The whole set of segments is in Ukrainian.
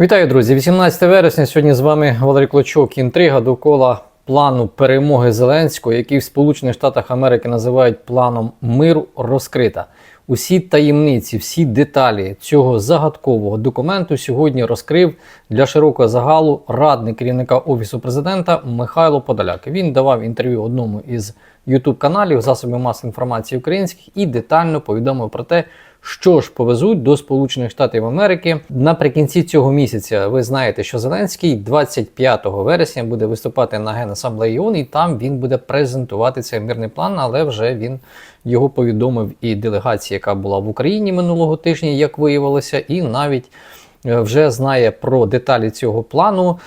Вітаю, друзі! 18 вересня. Сьогодні з вами Валерій Клочок. Інтрига довкола плану перемоги Зеленського, який в Сполучених Штатах Америки називають планом миру, розкрита. Усі таємниці, всі деталі цього загадкового документу сьогодні розкрив для широкого загалу радник керівника офісу президента Михайло Подоляк. Він давав інтерв'ю одному із youtube каналів засобів масової інформації українських і детально повідомив про те, що ж повезуть до Сполучених Штатів Америки наприкінці цього місяця. Ви знаєте, що Зеленський 25 вересня буде виступати на Генасамблеї ООН, і там він буде презентувати цей мирний план, але вже він його повідомив і делегації, яка була в Україні минулого тижня, як виявилося, і навіть е, вже знає про деталі цього плану.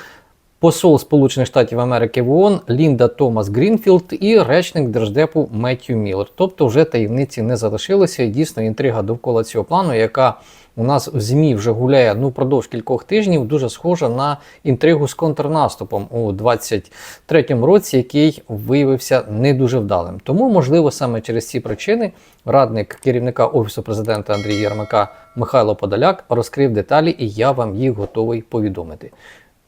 Посол Сполучених Штатів Америки в ООН Лінда Томас Грінфілд і речник держдепу Меттью Міллер. Тобто вже таємниці не залишилося. І дійсно інтрига довкола цього плану, яка у нас в ЗМІ вже гуляє ну впродовж кількох тижнів, дуже схожа на інтригу з контрнаступом у 23-му році, який виявився не дуже вдалим. Тому, можливо, саме через ці причини радник керівника офісу президента Андрія Єрмака Михайло Подоляк розкрив деталі, і я вам їх готовий повідомити.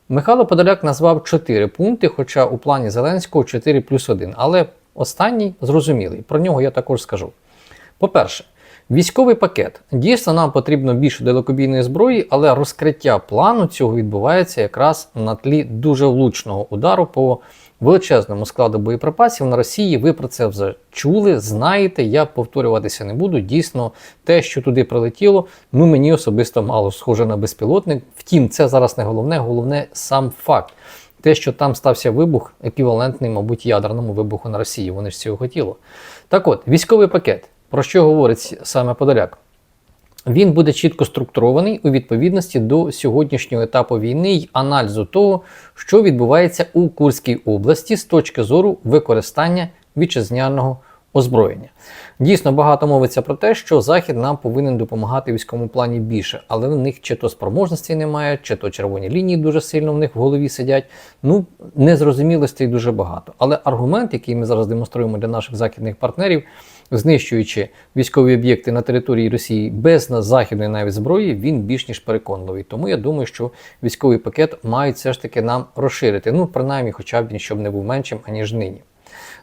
Михайло Подоляк назвав 4 пункти, хоча у плані Зеленського 4 плюс 1. Але останній зрозумілий. Про нього я також скажу. По-перше, військовий пакет. Дійсно, нам потрібно більше далекобійної зброї, але розкриття плану цього відбувається якраз на тлі дуже влучного удару по величезному складу боєприпасів на Росії. Ви про це вже чули, знаєте. Я повторюватися не буду. Дійсно, те, що туди прилетіло, ну мені особисто мало схоже на безпілотник. Втім, це зараз не головне, головне сам факт. Те, що там стався вибух, еквівалентний, мабуть, ядерному вибуху на Росії. Вони ж цього хотіли. Так от, військовий пакет. Про що говорить саме Подоляк? Він буде чітко структурований у відповідності до сьогоднішнього етапу війни й аналізу того, що відбувається у Курській області з точки зору використання вітчизняного озброєння. Дійсно, багато мовиться про те, що Захід нам повинен допомагати військовому плані більше, але в них чи то спроможності немає, чи то червоні лінії дуже сильно в них в голові сидять. Ну, незрозумілостей дуже багато. Але аргумент, який ми зараз демонструємо для наших західних партнерів, знищуючи військові об'єкти на території Росії без західної навіть зброї, він більш ніж переконливий. Тому я думаю, що військовий пакет мають все ж таки нам розширити. Ну, принаймні, хоча б він щоб не був меншим, аніж нині.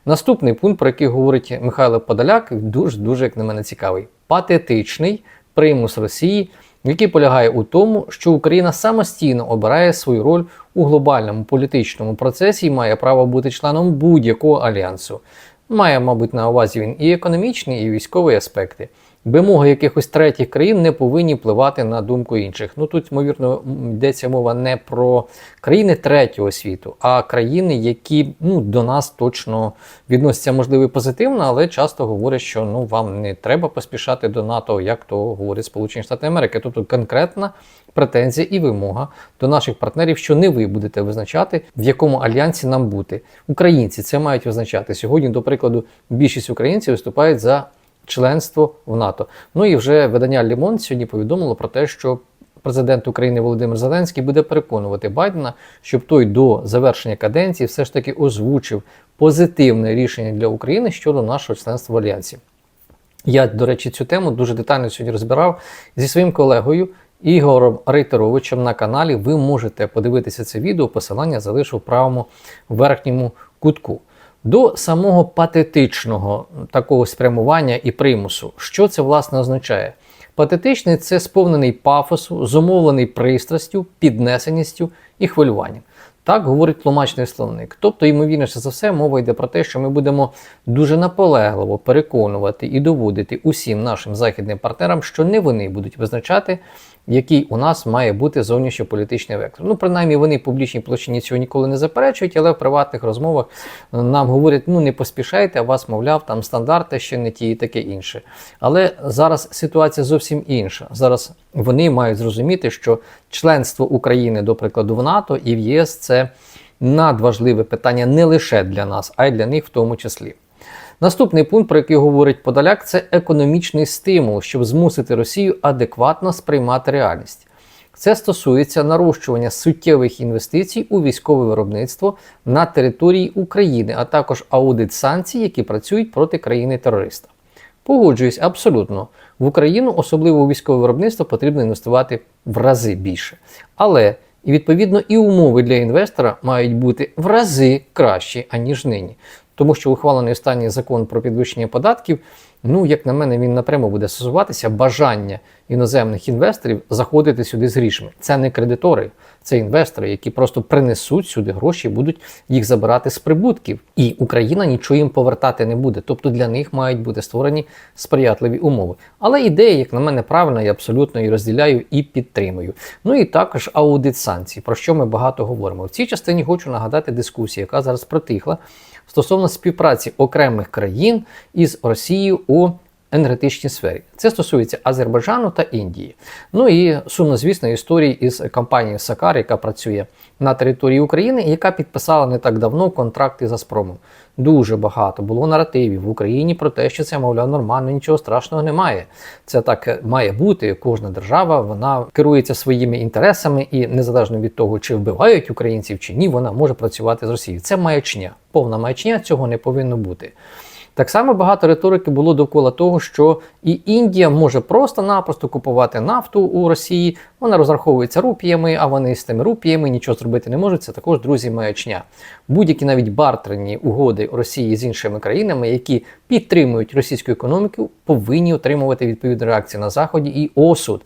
Наступний пункт, про який говорить Михайло Подоляк, дуже дуже як на мене цікавий. Патетичний примус Росії, який полягає у тому, що Україна самостійно обирає свою роль у глобальному політичному процесі і має право бути членом будь-якого альянсу. Має, мабуть, на увазі він і економічні, і військові аспекти. Вимоги якихось третіх країн не повинні впливати на думку інших. Ну тут, ймовірно, йдеться мова не про країни третього світу, а країни, які ну, до нас точно відносяться, можливо, позитивно, але часто говорять, що ну вам не треба поспішати до НАТО, як то говорять Сполучені Штати Америки. Тобто конкретна претензія і вимога до наших партнерів, що не ви будете визначати, в якому альянсі нам бути. Українці це мають визначати сьогодні. До прикладу, більшість українців виступають за членство в НАТО. Ну і вже видання Лімон сьогодні повідомило про те, що президент України Володимир Зеленський буде переконувати Байдена, щоб той до завершення каденції все ж таки озвучив позитивне рішення для України щодо нашого членства в альянсі. Я, до речі, цю тему дуже детально сьогодні розбирав зі своїм колегою. Ігорем Рейтеровичем на каналі ви можете подивитися це відео, посилання залишу в правому верхньому кутку. До самого патетичного такого спрямування і примусу, що це власне означає? Патетичний це сповнений пафосу, зумовлений пристрастю, піднесеністю і хвилюванням. Так говорить тлумачний словник. Тобто, ймовірніше за все, мова йде про те, що ми будемо дуже наполегливо переконувати і доводити усім нашим західним партнерам, що не вони будуть визначати, який у нас має бути зовнішньополітичний вектор. Ну, принаймні, вони в публічній площині цього ніколи не заперечують, але в приватних розмовах нам говорять: ну не поспішайте, а вас, мовляв, там стандарти ще не ті і таке інше. Але зараз ситуація зовсім інша. Зараз вони мають зрозуміти, що членство України, до прикладу, в НАТО і в ЄС це надважливе питання не лише для нас, а й для них в тому числі. Наступний пункт, про який говорить Подоляк, це економічний стимул, щоб змусити Росію адекватно сприймати реальність. Це стосується нарощування суттєвих інвестицій у військове виробництво на території України, а також аудит санкцій, які працюють проти країни-терориста. Погоджуюсь абсолютно. В Україну, особливо у військове виробництво, потрібно інвестувати в рази більше. Але і відповідно і умови для інвестора мають бути в рази кращі, аніж нині. Тому що ухвалений останній закон про підвищення податків, ну, як на мене, він напряму буде стосуватися бажання іноземних інвесторів заходити сюди з грішми. Це не кредитори, це інвестори, які просто принесуть сюди гроші будуть їх забирати з прибутків. І Україна нічого їм повертати не буде. Тобто для них мають бути створені сприятливі умови. Але ідея, як на мене, правильна, я абсолютно її розділяю і підтримую. Ну і також аудит санкцій, про що ми багато говоримо. В цій частині хочу нагадати дискусію, яка зараз протихла стосовно співпраці окремих країн із Росією у енергетичній сфері. Це стосується Азербайджану та Індії. Ну і сумно, звісно, історії із компанією Сакар, яка працює на території України, і яка підписала не так давно контракти з Азпромом. Дуже багато було наративів в Україні про те, що це, мовляв, нормально, нічого страшного немає. Це так має бути. Кожна держава вона керується своїми інтересами, і незалежно від того, чи вбивають українців чи ні, вона може працювати з Росією. Це маячня, повна маячня, цього не повинно бути. Так само багато риторики було довкола того, що і Індія може просто-напросто купувати нафту у Росії. Вона розраховується рупіями, а вони з тими рупіями нічого зробити не можуть. Це також друзі маячня. Будь-які навіть бартерні угоди Росії з іншими країнами, які підтримують російську економіку, повинні отримувати відповідну реакцію на заході і осуд.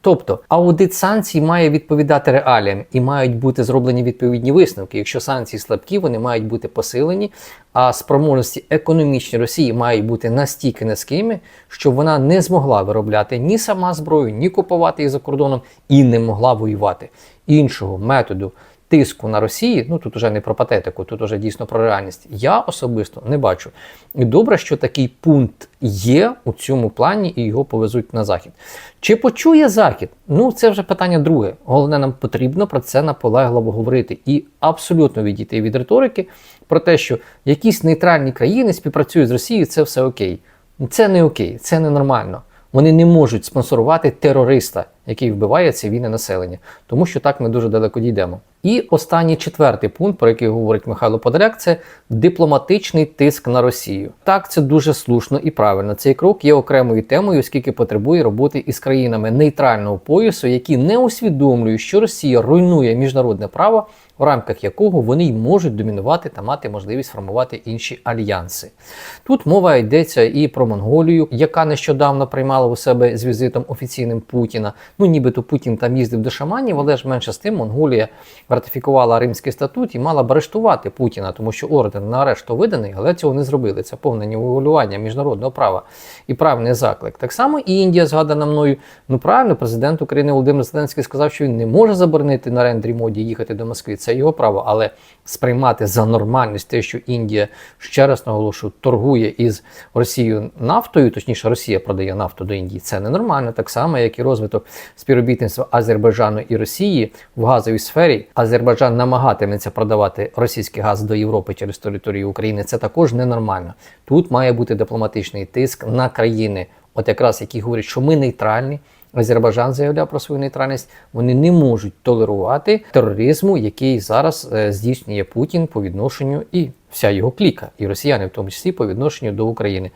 Тобто аудит санкцій має відповідати реаліям і мають бути зроблені відповідні висновки. Якщо санкції слабкі, вони мають бути посилені, а спроможності економічні Росії мають бути настільки низькими, щоб вона не змогла виробляти ні сама зброю, ні купувати її за кордоном і не могла воювати. Іншого методу тиску на Росії, ну тут уже не про патетику, тут уже дійсно про реальність. Я особисто не бачу. І добре, що такий пункт є у цьому плані і його повезуть на захід. Чи почує захід? Ну це вже питання друге. Головне, нам потрібно про це наполегливо говорити і абсолютно відійти від риторики про те, що якісь нейтральні країни співпрацюють з Росією, це все окей. Це не окей, це ненормально. Вони не можуть спонсорувати терориста, який вбиває цивільне населення, тому що так ми дуже далеко дійдемо. І останній четвертий пункт, про який говорить Михайло Подоляк, це дипломатичний тиск на Росію. Так, це дуже слушно і правильно. Цей крок є окремою темою, оскільки потребує роботи із країнами нейтрального поясу, які не усвідомлюють, що Росія руйнує міжнародне право, в рамках якого вони й можуть домінувати та мати можливість формувати інші альянси. Тут мова йдеться і про Монголію, яка нещодавно приймала у себе з візитом офіційним Путіна. Ну, нібито Путін там їздив до шаманів, але ж менше з тим Монголія ратифікувала Римський статут і мала б арештувати Путіна, тому що орден на арешт виданий, але цього не зробили. Це повне нівелювання міжнародного права і правний заклик. Так само і Індія згадана мною. Ну правильно, президент України Володимир Зеленський сказав, що він не може заборонити на рендрі моді їхати до Москви. Це його право, але сприймати за нормальність те, що Індія ще раз наголошую, торгує із Росією нафтою, точніше, Росія продає нафту до Індії. Це ненормально, так само, як і розвиток співробітництва Азербайджану і Росії в газовій сфері. Азербайджан намагатиметься продавати російський газ до Європи через територію України. Це також ненормально. Тут має бути дипломатичний тиск на країни, от якраз які говорять, що ми нейтральні. Азербайджан заявляв про свою нейтральність. Вони не можуть толерувати тероризму, який зараз е, здійснює Путін по відношенню і вся його кліка, і росіяни, в тому числі по відношенню до України.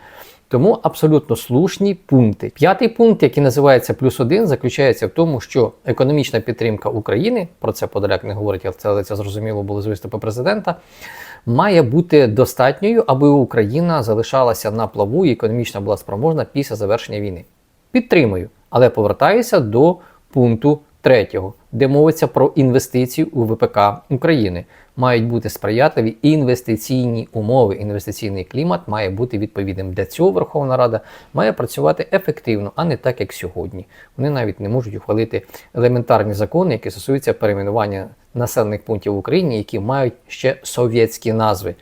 Тому абсолютно слушні пункти. П'ятий пункт, який називається плюс один, заключається в тому, що економічна підтримка України, про це Подоляк не говорить, але це зрозуміло було з виступу президента, має бути достатньою, аби Україна залишалася на плаву і економічно була спроможна після завершення війни. Підтримую, але повертаюся до пункту третього, де мовиться про інвестиції у ВПК України. Мають бути сприятливі інвестиційні умови. Інвестиційний клімат має бути відповідним. Для цього Верховна Рада має працювати ефективно, а не так, як сьогодні. Вони навіть не можуть ухвалити елементарні закони, які стосуються перейменування населених пунктів в Україні, які мають ще совєтські назви.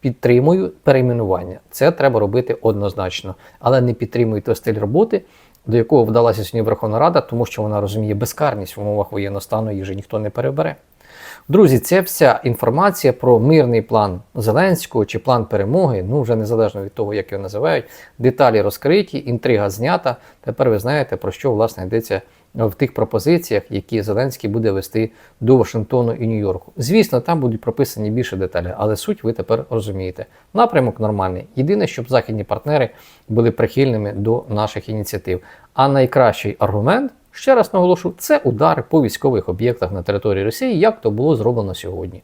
Підтримую перейменування. Це треба робити однозначно, але не підтримую той стиль роботи, до якого вдалася сьогодні Верховна Рада, тому що вона розуміє безкарність в умовах воєнного стану, їх же ніхто не перебере. Друзі, це вся інформація про мирний план Зеленського чи план перемоги. Ну вже незалежно від того, як його називають. Деталі розкриті, інтрига знята. Тепер ви знаєте, про що власне йдеться в тих пропозиціях, які Зеленський буде вести до Вашингтону і Нью-Йорку. Звісно, там будуть прописані більше деталі, але суть ви тепер розумієте. Напрямок нормальний. Єдине, щоб західні партнери були прихильними до наших ініціатив. А найкращий аргумент. Ще раз наголошу, це удари по військових об'єктах на території Росії, як то було зроблено сьогодні.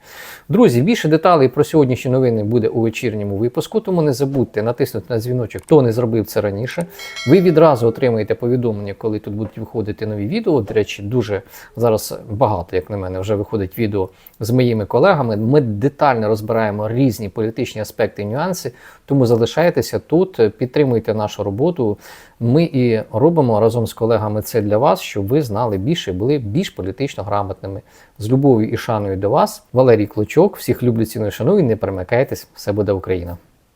Друзі, більше деталей про сьогоднішні новини буде у вечірньому випуску, тому не забудьте натиснути на дзвіночок, хто не зробив це раніше. Ви відразу отримаєте повідомлення, коли тут будуть виходити нові відео. До речі, дуже зараз багато, як на мене, вже виходить відео з моїми колегами. Ми детально розбираємо різні політичні аспекти і нюанси, тому залишайтеся тут, підтримуйте нашу роботу. Ми і робимо разом з колегами це для вас, щоб ви знали більше, були більш політично грамотними. З любов'ю і шаною до вас, Валерій Клочок. Всіх люблю, ціную, шаную. Не перемикайтесь, все буде Україна.